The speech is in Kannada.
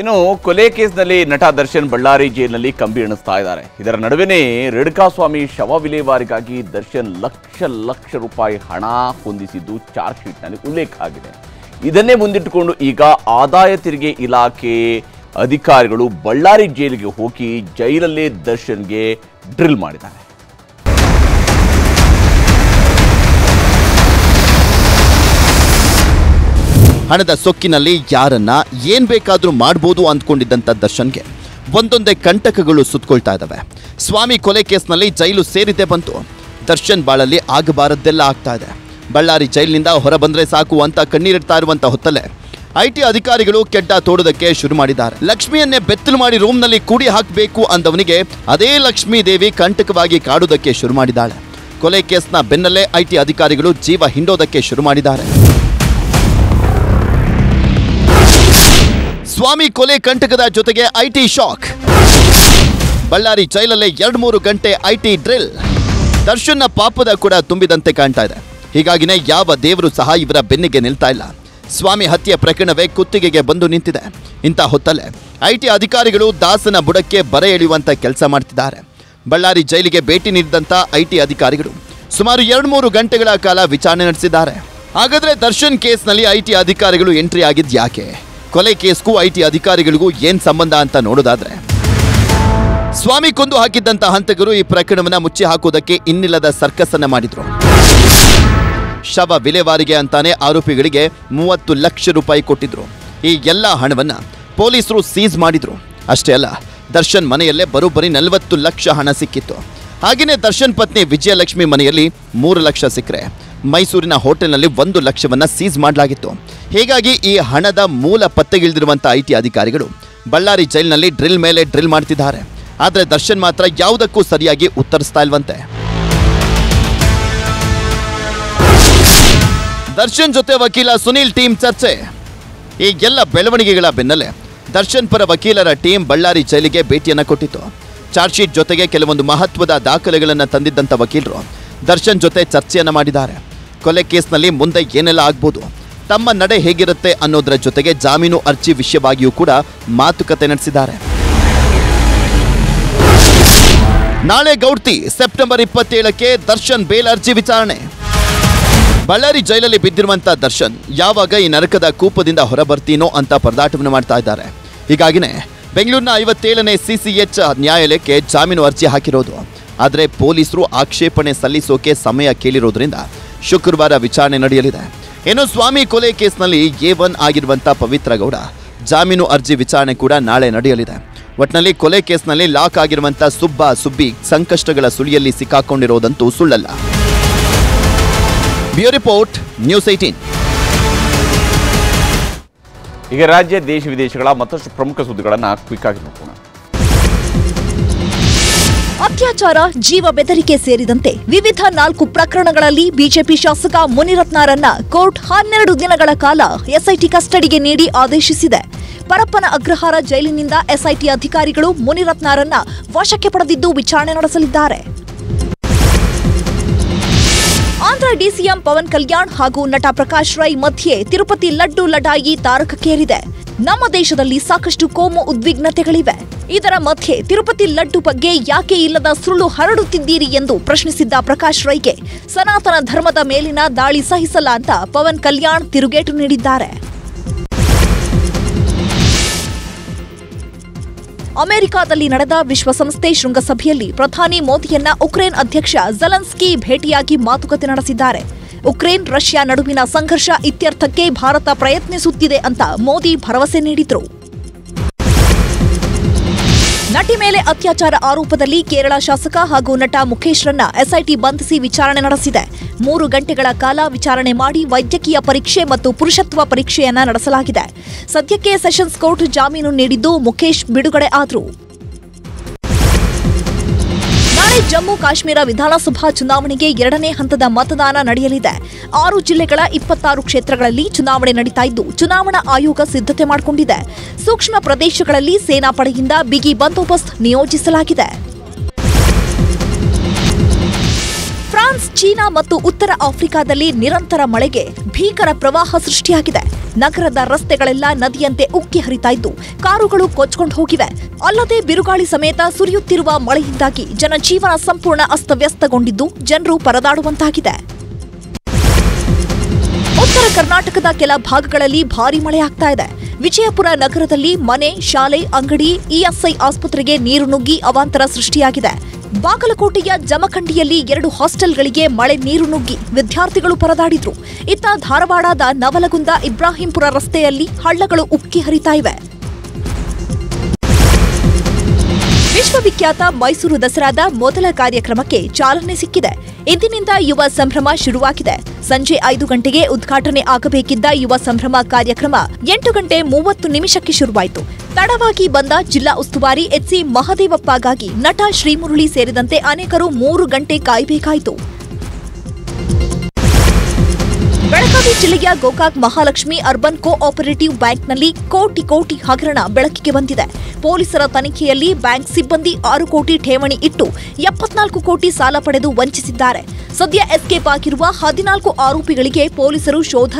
ಇನ್ನು ಕೊಲೆ ಕೇಸ್ನಲ್ಲಿ ನಟ ದರ್ಶನ್ ಬಳ್ಳಾರಿ ಜೈಲಿನಲ್ಲಿ ಕಂಬಿ ಎಣಿಸ್ತಾ ಇದ್ದಾರೆ. ಇದರ ನಡುವೆನೇ ರೇಣುಕಾಸ್ವಾಮಿ ಶವ ವಿಲೇವಾರಿಗಾಗಿ ದರ್ಶನ್ ಲಕ್ಷ ಲಕ್ಷ ರೂಪಾಯಿ ಹಣ ಹೊಂದಿಸಿದ್ದು ಚಾರ್ಜ್ ಶೀಟ್ನಲ್ಲಿ ಉಲ್ಲೇಖ ಆಗಿದೆ. ಇದನ್ನೇ ಮುಂದಿಟ್ಟುಕೊಂಡು ಈಗ ಆದಾಯ ತೆರಿಗೆ ಇಲಾಖೆ ಅಧಿಕಾರಿಗಳು ಬಳ್ಳಾರಿ ಜೈಲಿಗೆ ಹೋಗಿ ಜೈಲಲ್ಲೇ ದರ್ಶನ್ಗೆ ಡ್ರಿಲ್ ಮಾಡಿದ್ದಾರೆ. ಹಣದ ಸೊಕ್ಕಿನಲ್ಲಿ ಯಾರನ್ನ ಏನ್ ಬೇಕಾದ್ರೂ ಮಾಡ್ಬೋದು ಅಂದ್ಕೊಂಡಿದ್ದಂಥ ದರ್ಶನ್ಗೆ ಒಂದೊಂದೇ ಕಂಟಕಗಳು ಸುತ್ತಕೊಳ್ತಾ ಇದ್ದಾವೆ ಸ್ವಾಮಿ ಕೊಲೆ ಕೇಸ್ನಲ್ಲಿ ಜೈಲು ಸೇರಿದೆ ಬಂತು. ದರ್ಶನ್ ಬಾಳಲ್ಲಿ ಆಗಬಾರದ್ದೆಲ್ಲ ಆಗ್ತಾ ಇದೆ. ಬಳ್ಳಾರಿ ಜೈಲಿನಿಂದ ಹೊರ ಬಂದ್ರೆ ಸಾಕು ಅಂತ ಕಣ್ಣೀರಿಡ್ತಾ ಇರುವಂತ ಹೊತ್ತಲ್ಲೇ ಐ ಟಿ ಅಧಿಕಾರಿಗಳು ಕೆಟ್ಟ ತೋಡೋದಕ್ಕೆ ಶುರು ಮಾಡಿದ್ದಾರೆ. ಲಕ್ಷ್ಮಿಯನ್ನೇ ಬೆತ್ತಲು ಮಾಡಿ ರೂಮ್ನಲ್ಲಿ ಕೂಡಿ ಹಾಕಬೇಕು ಅಂದವನಿಗೆ ಅದೇ ಲಕ್ಷ್ಮೀ ದೇವಿ ಕಂಟಕವಾಗಿ ಕಾಡೋದಕ್ಕೆ ಶುರು ಮಾಡಿದ್ದಾಳೆ. ಕೊಲೆ ಕೇಸ್ನ ಬೆನ್ನಲ್ಲೇ ಐಟಿ ಅಧಿಕಾರಿಗಳು ಜೀವ ಹಿಂಡೋದಕ್ಕೆ ಶುರು ಮಾಡಿದ್ದಾರೆ. ಸ್ವಾಮಿ ಕೊಲೆ ಕಂಟಕದ ಜೊತೆಗೆ ಐಟಿ ಶಾಕ್. ಬಳ್ಳಾರಿ ಜೈಲಲ್ಲೇ ಎರಡು ಮೂರು ಗಂಟೆ ಐಟಿ ಡ್ರಿಲ್. ದರ್ಶನ್ನ ಪಾಪದ ಕೂಡ ತುಂಬಿದಂತೆ ಕಾಣ್ತಾ ಇದೆ. ಹೀಗಾಗಿನೇ ಯಾವ ದೇವರು ಸಹ ಇವರ ಬೆನ್ನಿಗೆ ನಿಲ್ತಾ ಇಲ್ಲ. ಸ್ವಾಮಿ ಹತ್ಯೆ ಪ್ರಕರಣವೇ ಕುತ್ತಿಗೆಗೆ ಬಂದು ನಿಂತಿದೆ. ಇಂಥ ಹೊತ್ತಲ್ಲೇ ಐಟಿ ಅಧಿಕಾರಿಗಳು ದಾಸನ ಬುಡಕ್ಕೆ ಬರೆ ಎಳೆಯುವಂತ ಕೆಲಸ ಮಾಡ್ತಿದ್ದಾರೆ. ಬಳ್ಳಾರಿ ಜೈಲಿಗೆ ಭೇಟಿ ನೀಡಿದಂತ ಐಟಿ ಅಧಿಕಾರಿಗಳು ಸುಮಾರು ಎರಡು ಮೂರು ಗಂಟೆಗಳ ಕಾಲ ವಿಚಾರಣೆ ನಡೆಸಿದ್ದಾರೆ. ಹಾಗಾದ್ರೆ ದರ್ಶನ್ ಕೇಸ್ನಲ್ಲಿ ಐಟಿ ಅಧಿಕಾರಿಗಳು ಎಂಟ್ರಿ ಆಗಿದ್ ಯಾಕೆ ಕೊಲೆ ಕೇಸ್ಗೂ ಐಟಿ ಅಧಿಕಾರಿಗಳಿಗೂ ಏನ್ ಸಂಬಂಧ ಅಂತ ನೋಡೋದಾದ್ರೆ. ಸ್ವಾಮಿ ಕೊಂದು ಹಾಕಿದ್ದಂತ ಹಂತಕರು ಈ ಪ್ರಕರಣವನ್ನ ಮುಚ್ಚಿ ಹಾಕುವುದಕ್ಕೆ ಇನ್ನಿಲ್ಲದ ಸರ್ಕಸ್ ಅನ್ನ ಮಾಡಿದ್ರು. ಶವ ವಿಲೇವಾರಿಗೆ ಅಂತಾನೆ ಆರೋಪಿಗಳಿಗೆ ಮೂವತ್ತು ಲಕ್ಷ ರೂಪಾಯಿ ಕೊಟ್ಟಿದ್ರು. ಈ ಎಲ್ಲ ಹಣವನ್ನ ಪೊಲೀಸರು ಸೀಸ್ ಮಾಡಿದ್ರು. ಅಷ್ಟೇ ಅಲ್ಲ, ದರ್ಶನ್ ಮನೆಯಲ್ಲೇ ಬರೋಬ್ಬರಿ ನಲವತ್ತು ಲಕ್ಷ ಹಣ ಸಿಕ್ಕಿತ್ತು. ಹಾಗೆಯೇ ದರ್ಶನ್ ಪತ್ನಿ ವಿಜಯಲಕ್ಷ್ಮಿ ಮನೆಯಲ್ಲಿ ಮೂರು ಲಕ್ಷ ಸಿಕ್ಕರೆ. ಮೈಸೂರಿನ ಹೋಟೆಲ್ನಲ್ಲಿ ಒಂದು ಲಕ್ಷವನ್ನ ಸೀಸ್ ಮಾಡಲಾಗಿತ್ತು. ಹೀಗಾಗಿ ಈ ಹಣದ ಮೂಲ ಪತ್ತೆಗಿಳಿದಿರುವಂಥ ಐ ಟಿ ಅಧಿಕಾರಿಗಳು ಬಳ್ಳಾರಿ ಜೈಲಿನಲ್ಲಿ ಡ್ರಿಲ್ ಮೇಲೆ ಡ್ರಿಲ್ ಮಾಡ್ತಿದ್ದಾರೆ. ಆದರೆ ದರ್ಶನ್ ಮಾತ್ರ ಯಾವುದಕ್ಕೂ ಸರಿಯಾಗಿ ಉತ್ತರಿಸ್ತಾ ಇಲ್ವಂತೆ. ದರ್ಶನ್ ಜೊತೆ ವಕೀಲ ಸುನೀಲ್ ಟೀಮ್ ಚರ್ಚೆ. ಈ ಎಲ್ಲ ಬೆಳವಣಿಗೆಗಳ ಬೆನ್ನಲ್ಲೇ ದರ್ಶನ್ ಪರ ವಕೀಲರ ಟೀಮ್ ಬಳ್ಳಾರಿ ಜೈಲಿಗೆ ಭೇಟಿಯನ್ನು ಕೊಟ್ಟಿತ್ತು. ಚಾರ್ಜ್ ಶೀಟ್ ಜೊತೆಗೆ ಕೆಲವೊಂದು ಮಹತ್ವದ ದಾಖಲೆಗಳನ್ನು ತಂದಿದ್ದಂಥ ವಕೀಲರು ದರ್ಶನ್ ಜೊತೆ ಚರ್ಚೆಯನ್ನು ಮಾಡಿದ್ದಾರೆ. ಕೊಲೆ ಕೇಸ್ನಲ್ಲಿ ಮುಂದೆ ಏನೆಲ್ಲ ಆಗ್ಬೋದು? ತಮ್ಮ ನಡೆ ಹೇಗಿರುತ್ತೆ ಅನ್ನೋದರ ಜೊತೆಗೆ ಜಾಮೀನು ಅರ್ಜಿ ವಿಷಯವಾಗಿಯೂ ಕೂಡ ಮಾತುಕತೆ ನಡೆಸಿದ್ದಾರೆ. ನಾಳೆ ಗೌಡ್ತಿ, ಸೆಪ್ಟೆಂಬರ್ ಇಪ್ಪತ್ತೇಳಕ್ಕೆ ದರ್ಶನ್ ಬೇಲ್ ಅರ್ಜಿ ವಿಚಾರಣೆ. ಬಳ್ಳಾರಿ ಜೈಲಲ್ಲಿ ಬಿದ್ದಿರುವಂತ ದರ್ಶನ್, ಯಾವಾಗ ಈ ನರಕದ ಕೂಪದಿಂದ ಹೊರಬರ್ತೀನೋ ಅಂತ ಪರದಾಟವನ್ನು ಮಾಡ್ತಾ ಇದ್ದಾರೆ. ಹೀಗಾಗಿನೇ ಬೆಂಗಳೂರಿನ ಐವತ್ತೇಳನೇ ಸಿಸಿಎಚ್ ನ್ಯಾಯಾಲಯಕ್ಕೆ ಜಾಮೀನು ಅರ್ಜಿ ಹಾಕಿರೋದು. ಆದರೆ ಪೊಲೀಸರು ಆಕ್ಷೇಪಣೆ ಸಲ್ಲಿಸೋಕೆ ಸಮಯ ಕೇಳಿರೋದ್ರಿಂದ ಶುಕ್ರವಾರ ವಿಚಾರಣೆ ನಡೆಯಲಿದೆ. ಇನ್ನು ಸ್ವಾಮಿ ಕೊಲೆ ಕೇಸ್ನಲ್ಲಿ ಎ ಒನ್ ಆಗಿರುವಂಥ ಪವಿತ್ರ ಗೌಡ, ಜಾಮೀನು ಅರ್ಜಿ ವಿಚಾರಣೆ ಕೂಡ ನಾಳೆ ನಡೆಯಲಿದೆ. ಒಟ್ನಲ್ಲಿ ಕೊಲೆ ಕೇಸ್ನಲ್ಲಿ ಲಾಕ್ ಆಗಿರುವಂಥ ಸುಬ್ಬ ಸುಬ್ಬಿ ಸಂಕಷ್ಟಗಳ ಸುಳಿಯಲ್ಲಿ ಸಿಕ್ಕಾಕೊಂಡಿರೋದಂತೂ ಸುಳ್ಳಲ್ಲ. ಬ್ಯೂ ರಿಪೋರ್ಟ್, ನ್ಯೂಸ್ ಏಟೀನ್ ಈಗ ರಾಜ್ಯ ದೇಶ ವಿದೇಶಗಳ ಮತ್ತಷ್ಟು ಪ್ರಮುಖ ಸುದ್ದಿಗಳನ್ನು ಕ್ವಿಕ್ ಆಗಿ ನೋಡೋಣ ಅತ್ಯಾಚಾರ, ಜೀವ ಬೆದರಿಕೆ ಸೇರಿದಂತೆ ವಿವಿಧ ನಾಲ್ಕು ಪ್ರಕರಣಗಳಲ್ಲಿ ಬಿಜೆಪಿ ಶಾಸಕ ಮುನಿರತ್ನರನ್ನ ಕೋರ್ಟ್ ಹನ್ನೆರಡು ದಿನಗಳ ಕಾಲ ಎಸ್ಐಟಿ ಕಸ್ಟಡಿಗೆ ನೀಡಿ ಆದೇಶಿಸಿದೆ. ಪರಪ್ಪನ ಅಗ್ರಹಾರ ಜೈಲಿನಿಂದ ಎಸ್ಐಟಿ ಅಧಿಕಾರಿಗಳು ಮುನಿರತ್ನರನ್ನ ವಶಕ್ಕೆ ಪಡೆದಿದ್ದು ವಿಚಾರಣೆ ನಡೆಸಲಿದ್ದಾರೆ. ಆಂಧ್ರ ಡಿಸಿಎಂ ಪವನ್ ಕಲ್ಯಾಣ್ ಹಾಗೂ ನಟ ಪ್ರಕಾಶ್ ರೈ ಮಧ್ಯೆ ತಿರುಪತಿ ಲಡ್ಡು ಲಡಾಯಿ ತಾರಕಕ್ಕೇರಿದೆ. ನಮ್ಮ ದೇಶದಲ್ಲಿ ಸಾಕಷ್ಟು ಕೋಮು ಉದ್ವಿಗ್ನತೆಗಳಿವೆ. ಇದರ ಮಧ್ಯೆ ತಿರುಪತಿ ಲಡ್ಡು ಬಗ್ಗೆ ಯಾಕೆ ಇಲ್ಲದ ಸುಳ್ಳು ಹರಡುತ್ತಿದ್ದೀರಿ ಎಂದು ಪ್ರಶ್ನಿಸಿದ್ದ ಪ್ರಕಾಶ್ ರೈಗೆ, ಸನಾತನ ಧರ್ಮದ ಮೇಲಿನ ದಾಳಿ ಸಹಿಸಲ್ಲ ಅಂತ ಪವನ್ ಕಲ್ಯಾಣ್ ತಿರುಗೇಟು ನೀಡಿದ್ದಾರೆ. ಅಮೆರಿಕಾದಲ್ಲಿ ನಡೆದ ವಿಶ್ವಸಂಸ್ಥೆ ಶೃಂಗಸಭೆಯಲ್ಲಿ ಪ್ರಧಾನಿ ಮೋದಿಯನ್ನ ಉಕ್ರೇನ್ ಅಧ್ಯಕ್ಷ ಜಲನ್ಸ್ಕಿ ಭೇಟಿಯಾಗಿ ಮಾತುಕತೆ ನಡೆಸಿದ್ದಾರೆ. ಉಕ್ರೇನ್ ರಷ್ಯಾ ನಡುವಿನ ಸಂಘರ್ಷ ಇತ್ಯರ್ಥಕ್ಕೆ ಭಾರತ ಪ್ರಯತ್ನಿಸುತ್ತಿದೆ ಅಂತ ಮೋದಿ ಭರವಸೆ ನೀಡಿದ್ರು. ನಟಿ ಮೇಲೆ ಅತ್ಯಾಚಾರ ಆರೋಪದಲ್ಲಿ ಕೇರಳ ಶಾಸಕ ಹಾಗೂ ನಟ ಮುಖೇಶ್ರನ್ನ ಎಸ್ಐಟಿ ಬಂಧಿಸಿ ವಿಚಾರಣೆ ನಡೆಸಿದೆ. ಮೂರು ಗಂಟೆಗಳ ಕಾಲ ವಿಚಾರಣೆ ಮಾಡಿ ವೈದ್ಯಕೀಯ ಪರೀಕ್ಷೆ ಮತ್ತು ಪುರುಷತ್ವ ಪರೀಕ್ಷೆಯನ್ನ ನಡೆಸಲಾಗಿದೆ. ಸದ್ಯಕ್ಕೆ ಸೆಷನ್ಸ್ ಕೋರ್ಟ್ ಜಾಮೀನು ನೀಡಿದ್ದು ಮುಖೇಶ್ ಬಿಡುಗಡೆ ಆದ್ರು. ಜಮ್ಮು ಕಾಶ್ಮೀರ ವಿಧಾನಸಭಾ ಚುನಾವಣೆಗೆ ಎರಡನೇ ಹಂತದ ಮತದಾನ ನಡೆಯಲಿದೆ. ಆರು ಜಿಲ್ಲೆಗಳ ಇಪ್ಪತ್ತಾರು ಕ್ಷೇತ್ರಗಳಲ್ಲಿ ಚುನಾವಣೆ ನಡೀತಾ ಇದ್ದು, ಚುನಾವಣಾ ಆಯೋಗ ಸಿದ್ಧತೆ ಮಾಡಿಕೊಂಡಿದೆ. ಸೂಕ್ಷ್ಮ ಪ್ರದೇಶಗಳಲ್ಲಿ ಸೇನಾಪಡೆಯಿಂದ ಬಿಗಿ ಬಂದೋಬಸ್ತ್ ನಿಯೋಜಿಸಲಾಗಿದೆ. ಚೀನಾ ಮತ್ತು ಉತ್ತರ ಆಫ್ರಿಕಾದಲ್ಲಿ ನಿರಂತರ ಮಳೆಗೆ ಭೀಕರ ಪ್ರವಾಹ ಸೃಷ್ಟಿಯಾಗಿದೆ. ನಗರದ ರಸ್ತೆಗಳೆಲ್ಲ ನದಿಯಂತೆ ಉಕ್ಕಿ ಹರಿತಾ ಇದ್ದು, ಕಾರುಗಳು ಕೊಚ್ಕೊಂಡು ಹೋಗಿವೆ. ಅಲ್ಲದೆ ಬಿರುಗಾಳಿ ಸಮೇತ ಸುರಿಯುತ್ತಿರುವ ಮಳೆಯಿಂದಾಗಿ ಜನಜೀವನ ಸಂಪೂರ್ಣ ಅಸ್ತವ್ಯಸ್ತಗೊಂಡಿದ್ದು, ಜನರು ಪರದಾಡುವಂತಾಗಿದೆ. ಉತ್ತರ ಕರ್ನಾಟಕದ ಕೆಲ ಭಾಗಗಳಲ್ಲಿ ಭಾರಿ ಮಳೆಯಾಗ್ತಾ ಇದೆ. ವಿಜಯಪುರ ನಗರದಲ್ಲಿ ಮನೆ, ಶಾಲೆ, ಅಂಗಡಿ ಇಎಸ್ಐ ಆಸ್ಪತ್ರೆಗೆ ನೀರು ನುಗ್ಗಿ ಅವಾಂತರ ಸೃಷ್ಟಿಯಾಗಿದೆ. ಬಾಗಲಕೋಟೆಯ ಜಮಖಂಡಿಯಲ್ಲಿ ಎರಡು ಹಾಸ್ಟೆಲ್ಗಳಿಗೆ ಮಳೆ ನೀರು ನುಗ್ಗಿ ವಿದ್ಯಾರ್ಥಿಗಳು ಪರದಾಡಿದ್ರು. ಇತ್ತ ಧಾರವಾಡದ ನವಲಗುಂದ ಇಬ್ರಾಹಿಂಪುರ ರಸ್ತೆಯಲ್ಲಿ ಹಳ್ಳಗಳು ಉಕ್ಕಿ ಹರಿತಾ ಇವೆ. ವಿಶ್ವವಿಖ್ಯಾತ ಮೈಸೂರು ದಸರಾದ ಮೊದಲ ಕಾರ್ಯಕ್ರಮಕ್ಕೆ ಚಾಲನೆ ಸಿಕ್ಕಿದೆ. ಇಂದಿನಿಂದ ಯುವ ಸಂಭ್ರಮ ಶುರುವಾಗಿದೆ. ಸಂಜೆ ಐದು ಗಂಟೆಗೆ ಉದ್ಘಾಟನೆ ಆಗಬೇಕಿದ್ದ ಯುವ ಸಂಭ್ರಮ ಕಾರ್ಯಕ್ರಮ ಎಂಟು ಗಂಟೆ ಮೂವತ್ತು ನಿಮಿಷಕ್ಕೆ ಶುರುವಾಯಿತು. ತಡವಾಗಿ ಬಂದ ಜಿಲ್ಲಾ ಉಸ್ತುವಾರಿ ಎಚ್ಸಿ ಮಹದೇವಪ್ಪಗಾಗಿ ನಟ ಶ್ರೀಮುರುಳಿ ಸೇರಿದಂತೆ ಅನೇಕರು ಮೂರು ಗಂಟೆ ಕಾಯಬೇಕಾಯಿತು. ಬೆಳಗಾವಿ ಜಿಲ್ಲೆಯ Gokak Mahalakshmi urban cooperative ಬ್ಯಾಂಕ್ನಲ್ಲಿ ಕೋಟಿ ಕೋಟಿ ಹಗರಣ ಬೆಳಕಿಗೆ ಬಂದಿದೆ. ಪೊಲೀಸರ ತನಿಖೆಯಲ್ಲಿ ಬ್ಯಾಂಕ್ ಸಿಬ್ಬಂದಿ ಆರು ಕೋಟಿ ಠೇವಣಿ ಇಟ್ಟು ಎಪ್ಪತ್ನಾಲ್ಕು ಕೋಟಿ ಸಾಲ ಪಡೆದು ವಂಚಿಸಿದ್ದಾರೆ. ಸದ್ಯ ಎಸ್ಕೇಪ್ ಆಗಿರುವ ಹದಿನಾಲ್ಕು ಆರೋಪಿಗಳಿಗೆ ಪೊಲೀಸರು ಶೋಧ